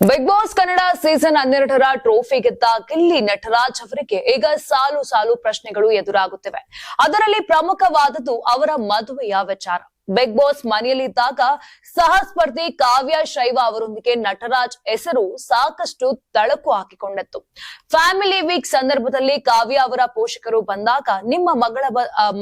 Big boss Kannada season ಹನ್ನೆರಡರ trophy ಗೆದ್ದ ಕಿಲ್ಲಿ ನಟರಾಜ್ ಅವರಿಗೆ ಈಗ ಸಾಲು ಸಾಲು ಪ್ರಶ್ನೆಗಳು ಎದುರಾಗುತ್ತಿವೆ. ಅದರಲ್ಲಿ ಪ್ರಮುಖವಾದದ್ದು ಅವರ ಮದುವೆಯ ವಿಚಾರ. ಬಿಗ್ ಬಾಸ್ ಮನೆಯಲ್ಲಿದ್ದಾಗ ಸಹ ಸ್ಪರ್ಧಿ ಕಾವ್ಯ ಶೈವ ಅವರೊಂದಿಗೆ ನಟರಾಜ್ ಹೆಸರು ಸಾಕಷ್ಟು ತಳಕು ಹಾಕಿಕೊಂಡಿತ್ತು ಫ್ಯಾಮಿಲಿ ವೀಕ್ ಸಂದರ್ಭದಲ್ಲಿ ಕಾವ್ಯ ಅವರ ಪೋಷಕರು ಬಂದಾಗ, ನಿಮ್ಮ ಮಗಳ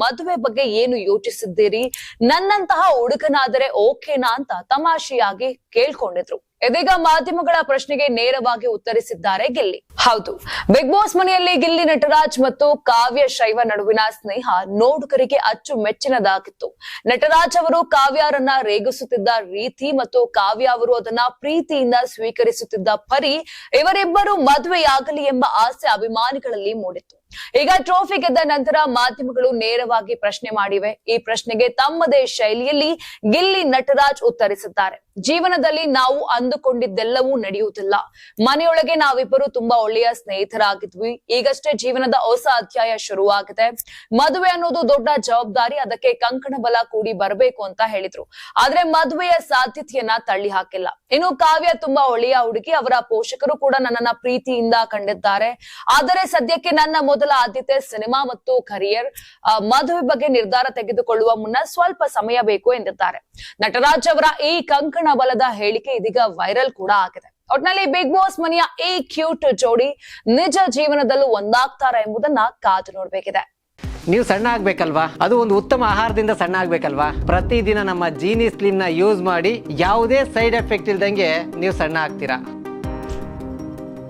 ಮದುವೆ ಬಗ್ಗೆ ಏನು ಯೋಚಿಸಿದ್ದೀರಿ? ನನ್ನಂತಹ ಹುಡುಗನಾದರೆ ಓಕೆನಾ ಅಂತ ತಮಾಷೆಯಾಗಿ ಕೇಳ್ಕೊಂಡಿದ್ರು. ಇದೀಗ ಮಾಧ್ಯಮಗಳ ಪ್ರಶ್ನೆಗೆ ನೇರವಾಗಿ ಉತ್ತರಿಸಿದ್ದಾರೆ ಗಿಲ್ಲಿ. ಹೌದು, ಬಿಗ್ ಬಾಸ್ ಮನೆಯಲ್ಲಿ ಗಿಲ್ಲಿ ನಟರಾಜ್ ಮತ್ತು ಕಾವ್ಯ ಶೈವ ನಡುವಿನ ಸ್ನೇಹ ನೋಡುಗರಿಗೆ ಅಚ್ಚು ಮೆಚ್ಚಿನದಾಗಿತ್ತು. ನಟರಾಜ್ ಅವರು ಕಾವ್ಯರನ್ನ ರೇಗಿಸುತ್ತಿದ್ದ ರೀತಿ ಮತ್ತು ಕಾವ್ಯ ಅವರು ಅದನ್ನ ಪ್ರೀತಿಯಿಂದ ಸ್ವೀಕರಿಸುತ್ತಿದ್ದ ಪರಿ ಇವರಿಬ್ಬರು ಮದುವೆಯಾಗಲಿ ಎಂಬ ಆಸೆ ಅಭಿಮಾನಿಗಳಲ್ಲಿ ಮೂಡಿತ್ತು. ಈಗ ಟ್ರೋಫಿ ಗೆದ್ದ ನಂತರ ಮಾಧ್ಯಮಗಳು ನೇರವಾಗಿ ಪ್ರಶ್ನೆ ಮಾಡಿವೆ. ಈ ಪ್ರಶ್ನೆಗೆ ತಮ್ಮದೇ ಶೈಲಿಯಲ್ಲಿ ಗಿಲ್ಲಿ ನಟರಾಜ್ ಉತ್ತರಿಸಿದ್ದಾರೆ ಜೀವನದಲ್ಲಿ ನಾವು ಅಂದುಕೊಂಡಿದ್ದೆಲ್ಲವೂ ನಡೆಯುವುದಿಲ್ಲ. ಮನೆಯೊಳಗೆ ನಾವಿಬ್ಬರು ತುಂಬಾ ಒಳ್ಳೆಯ ಸ್ನೇಹಿತರಾಗಿದ್ವಿ. ಈಗಷ್ಟೇ ಜೀವನದ ಹೊಸ ಅಧ್ಯಾಯ ಶುರುವಾಗಿದೆ. ಮದುವೆ ಅನ್ನೋದು ದೊಡ್ಡ ಜವಾಬ್ದಾರಿ. ಅದಕ್ಕೆ ಕಂಕಣ ಬಲ ಕೂಡಿ ಬರಬೇಕು ಅಂತ ಹೇಳಿದ್ರು. ಆದ್ರೆ ಮದುವೆಯ ಸಾಧ್ಯತೆಯನ್ನ ತಳ್ಳಿ ಹಾಕಿಲ್ಲ ಇನ್ನು ಕಾವ್ಯ ತುಂಬಾ ಒಳ್ಳೆಯ ಹುಡುಗಿ. ಅವರ ಪೋಷಕರು ಕೂಡ ನನ್ನನ್ನ ಪ್ರೀತಿಯಿಂದ ಕಂಡಿದ್ದಾರೆ. ಆದರೆ ಸದ್ಯಕ್ಕೆ ನನ್ನ ಮೊದಲ ಆದ್ಯತೆ ಸಿನಿಮಾ ಮತ್ತು ಕರಿಯರ್ ಮಾಧವಿ ಬಗ್ಗೆ ನಿರ್ಧಾರ ತೆಗೆದುಕೊಳ್ಳುವ ಮುನ್ನ ಸ್ವಲ್ಪ ಸಮಯ ಬೇಕು ಎಂದಿದ್ದಾರೆ. ನಟರಾಜ್ ಅವರ ಈ ಕಂಕಣ ಬಲದ ಹೇಳಿಕೆ ಇದೀಗ ವೈರಲ್ ಕೂಡ ಆಗಿದೆ. ಒಟ್ನಲ್ಲಿ ಬಿಗ್ ಬಾಸ್ ಮನೆಯ ಈ ಕ್ಯೂಟ್ ಜೋಡಿ ನಿಜ ಜೀವನದಲ್ಲೂ ಒಂದಾಗ್ತಾರ ಎಂಬುದನ್ನ ಕಾದು ನೋಡ್ಬೇಕಿದೆ. ನೀವು ಸಣ್ಣ ಆಗ್ಬೇಕಲ್ವಾ? ಅದು ಒಂದು ಉತ್ತಮ ಆಹಾರದಿಂದ ಸಣ್ಣ ಆಗ್ಬೇಕಲ್ವಾ? ಪ್ರತಿದಿನ ನಮ್ಮ ಜೀನಿ ಸ್ಲಿಮ್ನ ಯೂಸ್ ಮಾಡಿ ಯಾವುದೇ ಸೈಡ್ ಎಫೆಕ್ಟ್ ಇಲ್ದಂಗೆ ನೀವು ಸಣ್ಣ ಆಗ್ತೀರಾ?